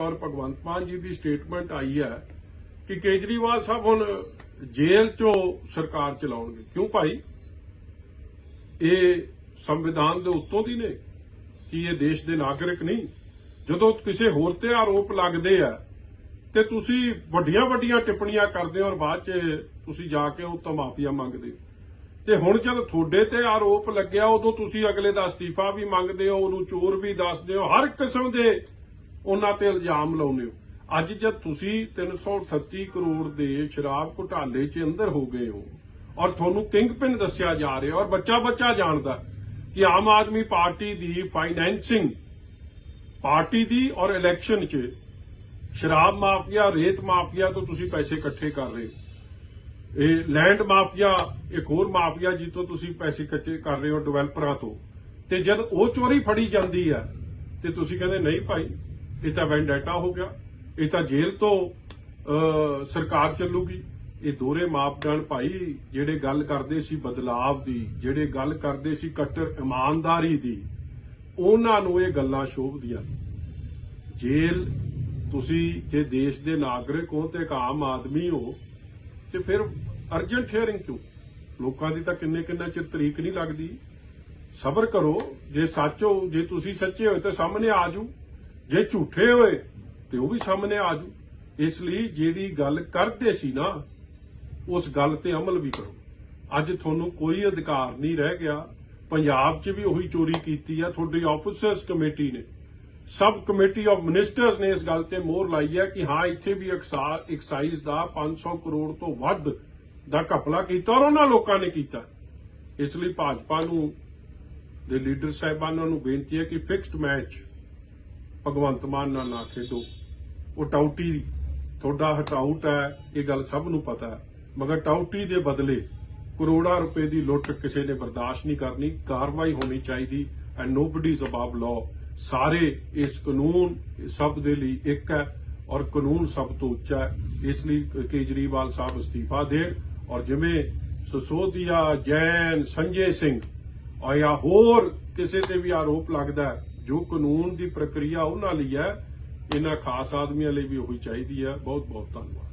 ਔਰ ਭਗਵੰਤ ਮਾਨ ਜੀ ਦੀ ਸਟੇਟਮੈਂਟ ਆਈ ਹੈ ਕਿ ਕੇਜਰੀਵਾਲ ਸਾਹਿਬ ਹੁਣ ਜੇਲ੍ਹ ਚੋਂ ਸਰਕਾਰ ਚਲਾਉਣਗੇ। ਕਿਉਂ ਭਾਈ? ਇਹ ਸੰਵਿਧਾਨ ਦੇ ਉੱਤੋਂ ਦੀ ਨੇ ਕਿ ਇਹ ਦੇਸ਼ ਦੇ ਨਾਗਰਿਕ ਨਹੀਂ। ਜਦੋਂ ਕਿਸੇ ਹੋਰ ਤੇ ਆਰੋਪ ਲੱਗਦੇ ਆ ਤੇ ਤੁਸੀਂ ਵੱਡੀਆਂ ਵੱਡੀਆਂ ਟਿੱਪਣੀਆਂ ਕਰਦੇ ਹੋ ਔਰ ਬਾਅਦ ਚ ਤੁਸੀਂ ਜਾ ਕੇ ਉਹ ਤੋਂ ਮਾਫੀਆ ਮੰਗਦੇ। ਤੇ ਹੁਣ ਜਦ ਤੁਹਾਡੇ ਤੇ ਆਰੋਪ ਲੱਗਿਆ, ਉਦੋਂ ਤੁਸੀਂ ਅਗਲੇ ਦਾ ਅਸਤੀਫਾ ਵੀ ਮੰਗਦੇ ਹੋ, ਉਹਨੂੰ ਚੋਰ ਵੀ ਦੱਸਦੇ ਹੋ। ਹਰ ਕਿਸਮ ਦੇ ਉਹਨਾਂ ਤੇ ਇਲਜ਼ਾਮ ਲਾਉਂਦੇ ਹੋ। ਅੱਜ ਜਦ ਤੁਸੀਂ 338 ਕਰੋੜ ਦੇ ਸ਼ਰਾਬ ਘੁਟਾਲੇ 'ਚ ਅੰਦਰ ਹੋ ਗਏ ਹੋ ਔਰ ਤੁਹਾਨੂੰ ਕਿੰਗ ਕਿੰਗਪਿਨ ਦੱਸਿਆ ਜਾ ਰਿਹਾ ਔਰ ਬੱਚਾ ਬੱਚਾ ਜਾਣਦਾ ਕਿ ਆਮ ਆਦਮੀ ਪਾਰਟੀ ਦੀ ਫਾਈਨੈਂਸਿੰਗ ਪਾਰਟੀ ਦੀ ਔਰ ਇਲੈਕਸ਼ਨ 'ਚ ਸ਼ਰਾਬ ਮਾਫੀਆ, ਰੇਤ ਮਾਫੀਆ ਤੋਂ ਤੁਸੀਂ ਪੈਸੇ ਇਕੱਠੇ ਕਰ ਰਹੇ ਹੋ। ਇਹ ਲੈਂਡ ਮਾਫੀਆ, ਇੱਕ ਹੋਰ ਮਾਫੀਆ ਜੀ ਤੁਸੀਂ ਪੈਸੇ ਇਕੱਠੇ ਕਰ ਰਹੇ ਹੋ ਡਿਵੈਲਪਰਾਂ ਤੋਂ। ਤੇ ਜਦ ਉਹ ਚੋਰੀ ਫੜੀ ਜਾਂਦੀ ਹੈ ਤੇ ਤੁਸੀਂ ਕਹਿੰਦੇ, ਨਹੀਂ ਭਾਈ ਇਹ ਤਾਂ ਵੈਂਡੇਟਾ ਹੋ ਗਿਆ। ਇਹ ਤਾਂ ਜੇਲ੍ਹ ਤੋਂ ਸਰਕਾਰ ਚੱਲੂਗੀ। ਇਹ ਦੋਰੇ ਮਾਪਦੰਡ ਭਾਈ ਜਿਹੜੇ ਗੱਲ ਕਰਦੇ ਸੀ ਬਦਲਾਵ ਦੀ, ਜਿਹੜੇ ਗੱਲ ਕਰਦੇ ਸੀ ਕੱਟਰ ਇਮਾਨਦਾਰੀ ਦੀ, ਉਹਨਾਂ ਨੂੰ ਇਹ ਗੱਲਾਂ ਸ਼ੋਭਦੀਆਂ ਜੇਲ ਜੇਲ੍ਹ, ਤੁਸੀਂ ਜੇ ਦੇਸ਼ ਦੇ ਨਾਗਰਿਕ ਹੋ ਤੇ ਇੱਕ ਆਮ ਆਦਮੀ ਹੋ, ਤੇ ਫਿਰ ਅਰਜੈਂਟ ਹੀਅਰਿੰਗ ਕਿਉਂ? ਲੋਕਾਂ ਦੀ ਤਾਂ ਕਿੰਨੇ ਕਿੰਨਾ ਚਿਰ ਤਰੀਕ ਨਹੀਂ ਲੱਗਦੀ। ਸਬਰ ਕਰੋ, ਜੇ ਸੱਚ ਹੋ, ਜੇ ਤੁਸੀਂ ਸੱਚੇ ਹੋ ਤਾਂ ਸਾਹਮਣੇ ਆ ਜੂ ਜੇ ਝੂਠੇ ਹੋਏ, ਤੇ ਉਹ ਵੀ ਸਾਹਮਣੇ ਆ ਜੂ ਇਸ ਲਈ ਜਿਹੜੀ ਗੱਲ ਕਰਦੇ ਸੀ ਨਾ, ਉਸ ਗੱਲ ਤੇ ਅਮਲ ਵੀ ਕਰੋ। ਅੱਜ ਤੁਹਾਨੂੰ ਕੋਈ ਅਧਿਕਾਰ ਨਹੀਂ ਰਹਿ ਗਿਆ। ਪੰਜਾਬ 'ਚ ਵੀ ਉਹੀ ਚੋਰੀ ਕੀਤੀ ਆ। ਤੁਹਾਡੀ ਆਫੀਸਰਸ ਕਮੇਟੀ ਨੇ। ਸਬ ਕਮੇਟੀ ਆਫ ਮਿਨਿਸਟਰਸ ਨੇ ਇਸ ਗੱਲ ਤੇ ਮੋਹਰ ਲਾਈ ਹੈ ਕਿ ਹਾਂ, ਇੱਥੇ ਵੀ ਐਕਸਾਈਜ਼ ਦਾ 500 ਕਰੋੜ ਤੋਂ ਵੱਧ ਦਾ ਘਪਲਾ ਕੀਤਾ ਔਰ ਉਹਨਾਂ ਲੋਕਾਂ ਨੇ ਕੀਤਾ। ਇਸ ਲਈ ਭਾਜਪਾ ਨੂੰ ਦੇ ਲੀਡਰ ਸਾਹਿਬਾਨਾਂ ਨੂੰ ਬੇਨਤੀ ਹੈ ਕਿ ਫਿਕਸਡ ਮੈਚ ਭਗਵੰਤ ਮਾਨ ਨਾਲ ਨਾ ਖੇਡੋ। ਉਹ ਟਾਊਟੀ ਤੁਹਾਡਾ ਹਟਾਊਟ ਹੈ ਇਹ ਗੱਲ ਸਭ ਨੂੰ ਪਤਾ ਹੈ। ਮਗਰ ਟਾਊਟੀ ਦੇ ਬਦਲੇ ਕਰੋੜਾਂ ਰੁਪਏ ਦੀ ਲੁੱਟ ਕਿਸੇ ਨੇ ਬਰਦਾਸ਼ਤ ਨਹੀਂ ਕਰਨੀ ਕਾਰਵਾਈ ਹੋਣੀ ਚਾਹੀਦੀ and nobody is above law ਸਾਰੇ ਇਸ ਕਾਨੂੰਨ ਸਭ ਦੇ ਲਈ ਇੱਕ ਹੈ ਔਰ ਕਾਨੂੰਨ ਸਭ ਤੋਂ ਉੱਚਾ ਹੈ। ਇਸ ਲਈ ਕੇਜਰੀਵਾਲ ਸਾਹਿਬ ਅਸਤੀਫਾ ਦੇਣ ਔਰ ਜਿਵੇਂ ਸਸੋਦੀਆ ਜੈਨ ਸੰਜੇ ਸਿੰਘ ਔਰ ਜਾਂ ਹੋਰ ਕਿਸੇ ਤੇ ਵੀ ਆਰੋਪ ਲੱਗਦਾ ਹੈ, ਜੋ ਕਾਨੂੰਨ ਦੀ ਪ੍ਰਕਿਰਿਆ ਉਹਨਾਂ ਲਈ ਹੈ, ਇਹਨਾਂ ਖਾਸ ਆਦਮੀਆਂ ਲਈ ਵੀ ਉਹੀ ਚਾਹੀਦੀ ਹੈ। ਬਹੁਤ ਬਹੁਤ ਧੰਨਵਾਦ।